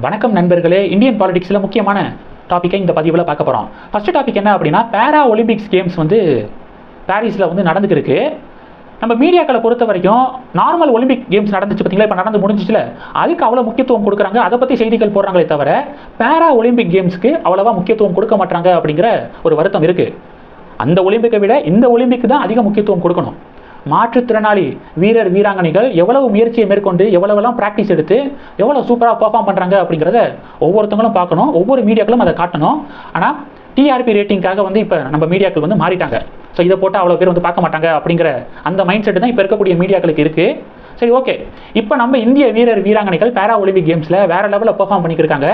வணக்கம் நண்பர்களே இந்தியன் பாலிடிக்ஸில் முக்கியமான டாப்பிக்கை இந்த பதிவில் பார்க்க போகிறோம் ஃபஸ்ட்டு டாபிக் என்ன அப்படின்னா பேரா ஒலிம்பிக்ஸ் கேம்ஸ் வந்து பாரிஸில் வந்து நடந்துக்கிருக்கு. நம்ம மீடியாக்களை பொறுத்த வரைக்கும் நார்மல் ஒலிம்பிக் கேம்ஸ் நடந்துச்சு பார்த்தீங்களா? இப்போ நடந்து முடிஞ்சிச்சுல. அதுக்கு அவ்வளோ முக்கியத்துவம் கொடுக்குறாங்க. அதை பற்றி செய்திகள் போடுறாங்களே தவிர பேரா ஒலிம்பிக் கேம்ஸ்க்கு அவ்வளோவா முக்கியத்துவம் கொடுக்க மாட்டாங்க அப்படிங்கிற ஒரு வருத்தம் இருக்குது அந்த ஒலிம்பிக்கை விட இந்த ஒலிம்பிக்கு தான் அதிக முக்கியத்துவம் கொடுக்கணும். மாற்றுத்திறனாளி வீரர் வீராங்கனைகள் எவ்வளவு முயற்சியை மேற்கொண்டு எவ்வளவெல்லாம் ப்ராக்டிஸ் எடுத்து எவ்வளோ சூப்பராக பர்ஃபார்ம் பண்ணுறாங்க அப்படிங்கிறத ஒவ்வொருத்தங்களும் பார்க்கணும். ஒவ்வொரு மீடியாக்களும் அதை காட்டணும். ஆனால் டிஆர்பி ரேட்டிங்காக வந்து இப்போ நம்ம மீடியாக்கள் வந்து மாறிட்டாங்க. ஸோ இதை போட்டால் அவ்வளோ பேர் வந்து பார்க்க மாட்டாங்க அப்படிங்கிற அந்த மைண்ட் செட்டு தான் இப்போ இருக்கக்கூடிய மீடியாக்களுக்கு இருக்குது சரி ஓகே இப்போ நம்ம இந்திய வீரர் வீராங்கனைகள் பேரா ஒலிம்பிக் கேம்ஸில் வேறு லெவலில் பெர்ஃபார்ம் பண்ணியிருக்காங்க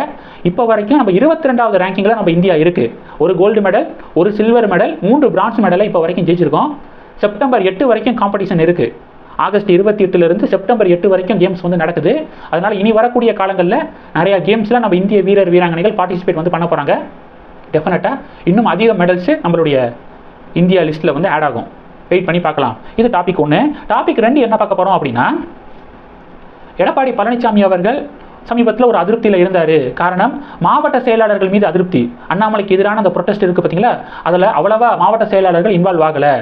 இப்போ வரைக்கும் நம்ம இருபத்தி ரெண்டாவது ரேங்கிங்கில் நம்ம இந்தியா இருக்குது ஒரு கோல்டு மெடல் ஒரு சில்வர் மெடல் மூன்று பிரான்ஸ் மெடலை இப்போ வரைக்கும் ஜெயிச்சிருக்கோம். செப்டம்பர் எட்டு வரைக்கும் காம்படிஷன் இருக்குது ஆகஸ்ட் இருபத்தி எட்டுலேருந்து செப்டம்பர் எட்டு வரைக்கும் கேம்ஸ் வந்து நடக்குது. அதனால் இனி வரக்கூடிய காலங்களில் நிறையா கேம்ஸில் நம்ம இந்திய வீரர் வீராங்கனைகள் பார்ட்டிசிபேட் வந்து பண்ண போகிறாங்க டெஃபினட்டாக இன்னும் அதிக மெடல்ஸு நம்மளுடைய இந்தியா லிஸ்ட்டில் வந்து ஆட் ஆகும். வெயிட் பண்ணி பார்க்கலாம். இது டாபிக் ஒன்று டாபிக் ரெண்டு என்ன பார்க்க போகிறோம் அப்படின்னா எடப்பாடி பழனிசாமி அவர்கள் சமீபத்தில் ஒரு அதிருப்தியில் இருந்தார். காரணம் மாவட்ட செயலாளர்கள் மீது அதிருப்தி. அண்ணாமலைக்கு எதிரான அந்த ப்ரொட்டஸ்ட் இருக்குது பார்த்தீங்களா அதில் அவ்வளவா மாவட்ட செயலாளர்கள் இன்வால்வ் ஆகலை.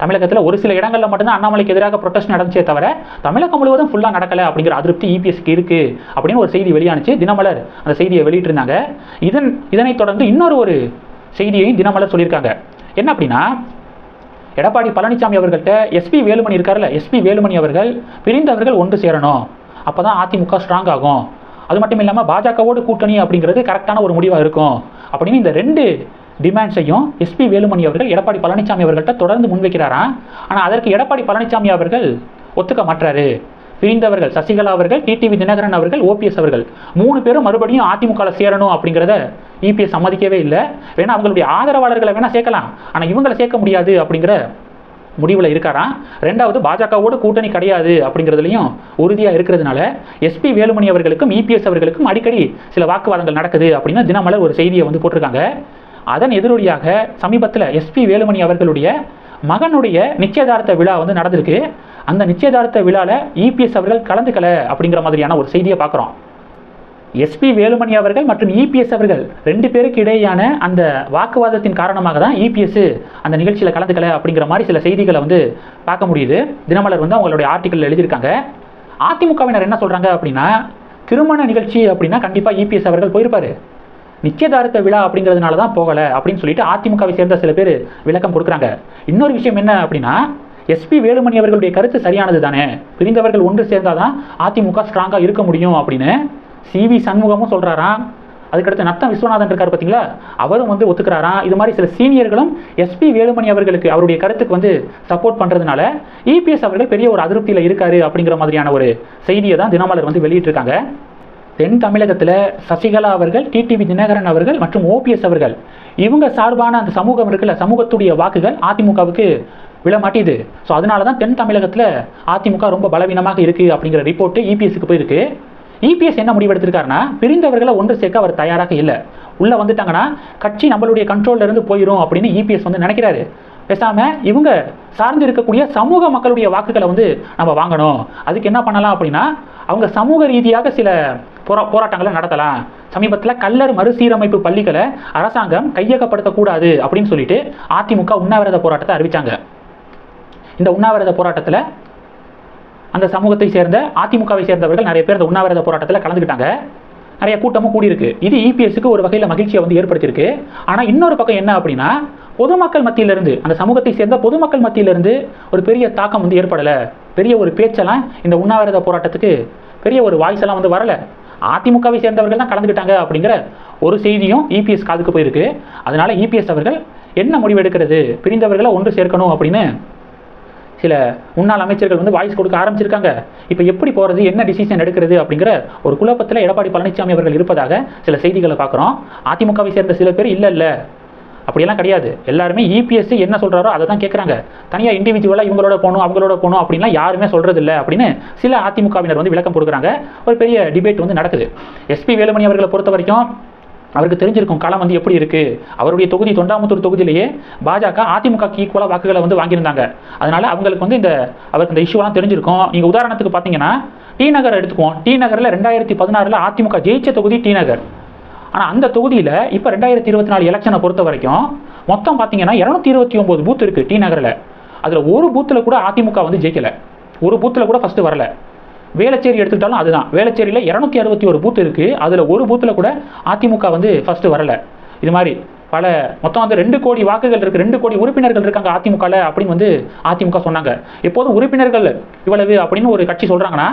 தமிழகத்தில் ஒரு சில இடங்களில் மட்டும்தான் அண்ணாமலைக்கு எதிராக ப்ரொட்டஸ்ட் நடந்துச்சே தவிர தமிழகம் முழுவதும் ஃபுல்லாக நடக்கலை அப்படிங்கிற அதிருப்தி இபிஎஸ்க்கு இருக்குது அப்படின்னு ஒரு செய்தி வெளியானுச்சு தினமலர். அந்த செய்தியை வெளியிட்டிருந்தாங்க. இதன் இதனைத் தொடர்ந்து இன்னொரு ஒரு செய்தியையும் தினமலர் சொல்லியிருக்காங்க. என்ன அப்படின்னா எடப்பாடி பழனிசாமி அவர்கள்ட்ட எஸ்பி வேலுமணி இருக்கார்ல எஸ்பி வேலுமணி அவர்கள் பிரிந்தவர்கள் ஒன்று சேரணும். அப்போ தான் அதிமுக ஸ்ட்ராங் ஆகும். அது மட்டும் இல்லாமல் பாஜகவோடு கூட்டணி அப்படிங்கிறது கரெக்டான ஒரு முடிவாக இருக்கும். அப்படின்னு இந்த ரெண்டு டிமாண்ட்ஸையும் எஸ்பி வேலுமணி அவர்கள் எடப்பாடி பழனிசாமி அவர்கள்ட்ட தொடர்ந்து முன்வைக்கிறாராம் ஆனால் அதற்கு எடப்பாடி பழனிசாமி அவர்கள் ஒத்துக்க மாட்டாரு பிரிந்தவர்கள் சசிகலா அவர்கள் டிடிவி தினகரன் அவர்கள் ஓபிஎஸ் அவர்கள். மூணு பேரும் மறுபடியும் அதிமுகவில் சேரணும் அப்படிங்கிறத இபிஎஸ் சம்மதிக்கவே இல்லை. வேணா அவங்களுடைய ஆதரவாளர்களை வேணா சேர்க்கலாம். ஆனால் இவங்களை சேர்க்க முடியாது அப்படிங்கிற முடிவில் இருக்காராம் ரெண்டாவது பாஜகவோடு கூட்டணி கிடையாது அப்படிங்கிறதுலையும் உறுதியாக இருக்கிறதுனால எஸ்பி வேலுமணி அவர்களுக்கும் இபிஎஸ் அவர்களுக்கும் அடிக்கடி சில வாக்குவாதங்கள் நடக்குது அப்படின்னு தினமலர் ஒரு செய்தியை வந்து போட்டிருக்காங்க. அதன் எதிரொலியாக சமீபத்தில் எஸ்பி வேலுமணி அவர்களுடைய மகனுடைய நிச்சயதார்த்த விழா வந்து நடந்திருக்கு. அந்த நிச்சயதார்த்த விழாவில் இபிஎஸ் அவர்கள் கலந்துக்கல அப்படிங்கிற மாதிரியான ஒரு செய்தியை பார்க்குறோம். எஸ்பி வேலுமணி அவர்கள் மற்றும் இபிஎஸ் அவர்கள் ரெண்டு பேருக்கு இடையேயான அந்த வாக்குவாதத்தின் காரணமாக தான் இபிஎஸ் அந்த நிகழ்ச்சியில் கலந்துக்கல அப்படிங்கிற மாதிரி சில செய்திகளை வந்து பார்க்க முடியுது. தினமலர் வந்து அவங்களுடைய ஆர்டிக்கல் எழுதியிருக்காங்க. அதிமுகவினர் என்ன சொல்கிறாங்க அப்படின்னா திருமண நிகழ்ச்சி அப்படின்னா கண்டிப்பாக இபிஎஸ் அவர்கள் போயிருப்பாரு. நிச்சயதார்த்த விழா அப்படிங்கிறதுனால தான் போகலை அப்படின்னு சொல்லிட்டு அதிமுகவை சேர்ந்த சில பேர் விளக்கம் கொடுக்குறாங்க. இன்னொரு விஷயம் என்ன அப்படின்னா எஸ்பி வேலுமணி அவர்களுடைய கருத்து சரியானது தானே? பிரிந்தவர்கள் ஒன்று சேர்ந்தாதான் அதிமுக ஸ்ட்ராங்காக இருக்க முடியும் அப்படின்னு சிவி சண்முகமும் சொல்கிறாராம் அதுக்கடுத்து நத்தம் விஸ்வநாதன் இருக்கார் பார்த்தீங்களா அவரும் வந்து ஒத்துக்கிறாராம். இது மாதிரி சில சீனியர்களும் எஸ்பி வேலுமணி அவர்களுக்கு அவருடைய கருத்துக்கு வந்து சப்போர்ட் பண்ணுறதுனால இபிஎஸ் அவர்கள் பெரிய ஒரு அதிருப்தியில் இருக்காரு அப்படிங்கிற மாதிரியான ஒரு செய்தியை தான் தினமலர் வந்து வெளியிட்டிருக்காங்க. தென் தமிழகத்தில் சசிகலா அவர்கள் டிடிவி தினகரன் அவர்கள் மற்றும் ஓபிஎஸ் அவர்கள். இவங்க சார்பான அந்த சமூகம் இருக்குல்ல சமூகத்துடைய வாக்குகள் அதிமுகவுக்கு விழ மாட்டேது ஸோ அதனால தான் தென் தமிழகத்தில் அதிமுக ரொம்ப பலவீனமாக இருக்குது அப்படிங்கிற ரிப்போர்ட்டு இபிஎஸ்க்கு போயிருக்கு. இபிஎஸ் என்ன முடிவெடுத்திருக்காருன்னா பிரிந்தவர்களை ஒன்று சேர்க்க அவர் தயாராக இல்லை. உள்ளே வந்துட்டாங்கன்னா கட்சி நம்மளுடைய கண்ட்ரோல்ல இருந்து போயிடும் அப்படின்னு இபிஎஸ் வந்து நினைக்கிறாரு. பேசாமல் இவங்க சார்ந்து இருக்கக்கூடிய சமூக மக்களுடைய வாக்குகளை வந்து நம்ம வாங்கணும். அதுக்கு என்ன பண்ணலாம் அப்படின்னா அவங்க சமூக ரீதியாக சில போரா போராட்டங்களை நடத்தலாம். சமீபத்தில் கல்லர் மறுசீரமைப்பு பள்ளிகளை அரசாங்கம் கையகப்படுத்தக்கூடாது அப்படின்னு சொல்லிட்டு அதிமுக உண்ணாவிரத போராட்டத்தை அறிவித்தாங்க இந்த உண்ணாவிரத போராட்டத்தில் அந்த சமூகத்தை சேர்ந்த அதிமுகவை சேர்ந்தவர்கள் நிறைய பேர் இந்த உண்ணாவிரத போராட்டத்தில் கலந்துக்கிட்டாங்க. நிறைய கூட்டமும் கூடியிருக்கு. இது இபிஎஸ்க்கு ஒரு வகையில் மகிழ்ச்சியை வந்து ஏற்படுத்தியிருக்கு. ஆனால் இன்னொரு பக்கம் என்ன அப்படின்னா பொதுமக்கள் மத்தியிலிருந்து அந்த சமூகத்தை சேர்ந்த பொதுமக்கள் மத்தியிலிருந்து ஒரு பெரிய தாக்கம் வந்து ஏற்படலை. பெரிய ஒரு பேச்செல்லாம் இந்த உண்ணாவிரத போராட்டத்துக்கு பெரிய ஒரு வாய்ஸ் எல்லாம் வந்து வரலை. அதிமுகவை சேர்ந்தவர்கள் தான் கலந்துக்கிட்டாங்க அப்படிங்கிற ஒரு செய்தியும் இபிஎஸ் காதுக்கு போயிருக்கு. அதனால இபிஎஸ் அவர்கள் என்ன முடிவு எடுக்கிறது? பிரிந்தவர்களை ஒன்று சேர்க்கணும் அப்படின்னு சில முன்னாள் அமைச்சர்கள் வந்து வாய்ஸ் கொடுக்க ஆரம்பிச்சிருக்காங்க. இப்போ எப்படி போகிறது என்ன டிசிஷன் எடுக்கிறது? அப்படிங்கிற ஒரு குழப்பத்தில் எடப்பாடி பழனிசாமி அவர்கள் இருப்பதாக சில செய்திகளை பார்க்குறோம். அதிமுகவை சேர்ந்த சில பேர் இல்லை இல்லை. அப்படியெல்லாம் கிடையாது. எல்லாருமே இபிஎஸ்சி என்ன சொல்கிறாரோ அதை தான் கேட்குறாங்க தனியாக இண்டிவிஜுவலாக இவங்களோட போகணும் அவங்களோட போகணும் அப்படின்லாம் யாருமே சொல்கிறது இல்லை அப்படின்னு சில அதிமுகவினர் வந்து விளக்கம் கொடுக்குறாங்க. ஒரு பெரிய டிபேட் வந்து நடக்குது. எஸ்பி வேலுமணி அவர்களை பொறுத்த வரைக்கும் அவருக்கு தெரிஞ்சிருக்கும் களம் வந்து எப்படி இருக்குது அவருடைய தொகுதி தொண்டாமுத்தூர் தொகுதியிலேயே பாஜக அதிமுகக்கு ஈக்குவலாக வாக்குகளை வந்து வாங்கியிருந்தாங்க. அதனால் அவங்களுக்கு வந்து இந்த அவருக்கு இந்த இஷ்யூலாம் தெரிஞ்சிருக்கும். நீங்கள் உதாரணத்துக்கு பார்த்தீங்கன்னா டி நகர் எடுத்துக்குவோம். டி நகரில் ரெண்டாயிரத்தி பதினாறில் அதிமுக ஜெயிச்ச தொகுதி டி நகர். ஆனால் அந்த தொகுதியில் இப்போ ரெண்டாயிரத்தி இருபத்தி நாலு எலெக்ஷனை பொறுத்த வரைக்கும் மொத்தம் பார்த்தீங்கன்னா இரநூத்தி இருபத்தி ஒம்பது பூத் இருக்குது டி நகரில். அதில் ஒரு பூத்தில் கூட அதிமுக வந்து ஜெயிக்கலை. ஒரு பூத்தில் கூட ஃபஸ்ட்டு வரல. வேளச்சேரி எடுத்துக்கிட்டாலும் அதுதான். வேளச்சேரியில் இரநூத்தி அறுபத்தி ஒரு பூத் இருக்குது அதில் ஒரு பூத்தில் கூட அதிமுக வந்து ஃபஸ்ட்டு வரலை. இது மாதிரி பல மொத்தம் வந்து ரெண்டு கோடி வாக்குகள் இருக்குது ரெண்டு கோடி உறுப்பினர்கள் இருக்காங்க அதிமுகவில் அப்படின்னு வந்து அதிமுக சொன்னாங்க. எப்போதும் உறுப்பினர்கள் இவ்வளவு அப்படின்னு ஒரு கட்சி சொல்கிறாங்கன்னா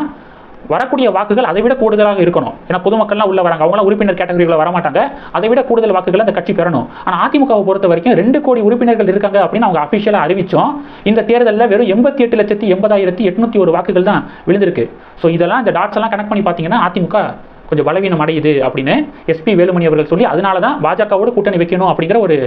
வரக்கூடிய வாக்குகள் அதை விட கூடுதலாக இருக்கணும். ஏன்னா பொதுமக்கள்லாம் உள்ள வராங்க. அவங்களாம் உறுப்பினர் கேட்டகரியில் வரமாட்டாங்க. அதை விட கூடுதல் வாக்குகளை அந்த கட்சி பெறணும். ஆனால் அதிமுகவை பொறுத்த வரைக்கும் ரெண்டு கோடி உறுப்பினர்கள் இருக்காங்க அப்படின்னு அவங்க அஃபிஷியலாக அறிவிச்சோம். இந்த தேர்தலில் வெறும் எண்பத்தி எட்டு லட்சத்தி எண்பதாயிரத்தி எட்நூத்தி ஒரு வாக்குகள் தான் விழுந்திருக்கு. ஸோ இதெல்லாம் இந்த டாட்ஸ் எல்லாம் கனெக்ட் பண்ணி பார்த்தீங்கன்னா அதிமுக கொஞ்சம் பலவீனம் அடையுது அப்படின்னு எஸ்பி வேலுமணி அவர்கள் சொல்லி அதனால தான் பாஜகவோட கூட்டணி வைக்கணும் அப்படிங்கிற ஒரு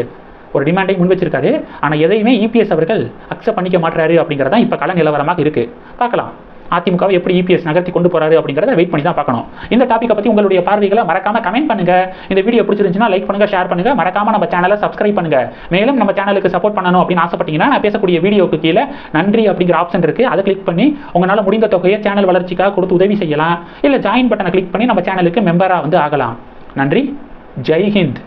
ஒரு டிமாண்டை முன் வச்சிருக்காரு. ஆனால் எதையுமே இபிஎஸ் அவர்கள் அக்செப்ட் பண்ணிக்க மாட்டாரு அப்படிங்கிறதான் இப்போ கள நிலவரமாக இருக்கு. பார்க்கலாம். அதிமுகவை எப்படி இபிஎஸ் நகர்த்தி கொண்டு போறாரு அப்படிங்கிறத வெயிட் பண்ணி தான் பார்க்கணும். இந்த டாப்பிக்கை பற்றி உங்களுடைய பார்வைகளை மறக்காம கமெண்ட் பண்ணுங்க. இந்த வீடியோ பிடிச்சிருந்துச்சுன்னா லைக் பண்ணுங்க ஷேர் பண்ணுங்க. மறக்காம நம்ம சேனலை சப்ஸ்கிரைப் பண்ணுங்க. மேலும் நம்ம சேனலுக்கு சப்போர்ட் பண்ணணும் அப்படின்னு ஆசைப்பட்டீங்கன்னா நான் பேசக்கூடிய வீடியோக்கு கீழே நன்றி அப்படிங்கிற ஆப்ஷன் இருக்கு. அதை கிளிக் பண்ணி உங்களால் முடிந்த தொகையை சேனல் வளர்ச்சிக்காக கொடுத்து உதவி செய்யலாம். இல்லை ஜாயின் பட்டனை கிளிக் பண்ணி நம்ம சேனலுக்கு மெம்பராக வந்து ஆகலாம். நன்றி. ஜெய் ஹிந்த்.